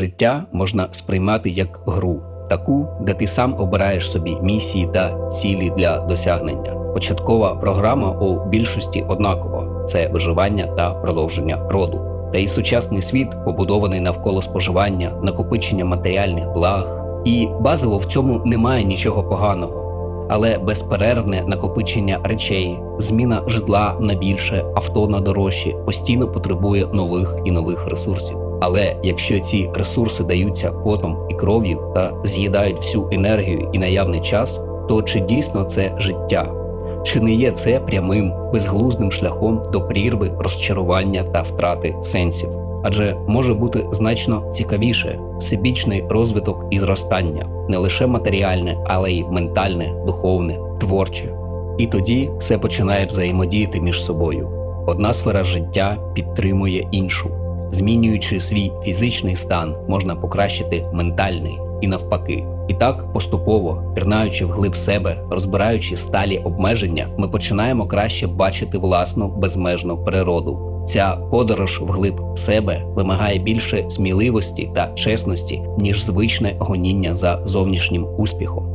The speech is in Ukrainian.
Життя можна сприймати як гру, таку, де ти сам обираєш собі місії та цілі для досягнення. Початкова програма у більшості однакова це виживання та продовження роду. Та й сучасний світ побудований навколо споживання, накопичення матеріальних благ. І базово в цьому немає нічого поганого. Але безперервне накопичення речей, зміна житла на більше, авто на дорожче постійно потребує нових і нових ресурсів. Але якщо ці ресурси даються потом і кров'ю та з'їдають всю енергію і наявний час, то чи дійсно це життя? Чи не є це прямим безглуздим шляхом до прірви, розчарування та втрати сенсів? Адже може бути значно цікавіше всебічний розвиток і зростання, не лише матеріальне, але й ментальне, духовне, творче. І тоді все починає взаємодіяти між собою. Одна сфера життя підтримує іншу. Змінюючи свій фізичний стан, можна покращити ментальний і навпаки. І так поступово, пірнаючи вглиб себе, розбираючи сталі обмеження, ми починаємо краще бачити власну безмежну природу. Ця подорож вглиб себе вимагає більше сміливості та чесності, ніж звичне гоніння за зовнішнім успіхом.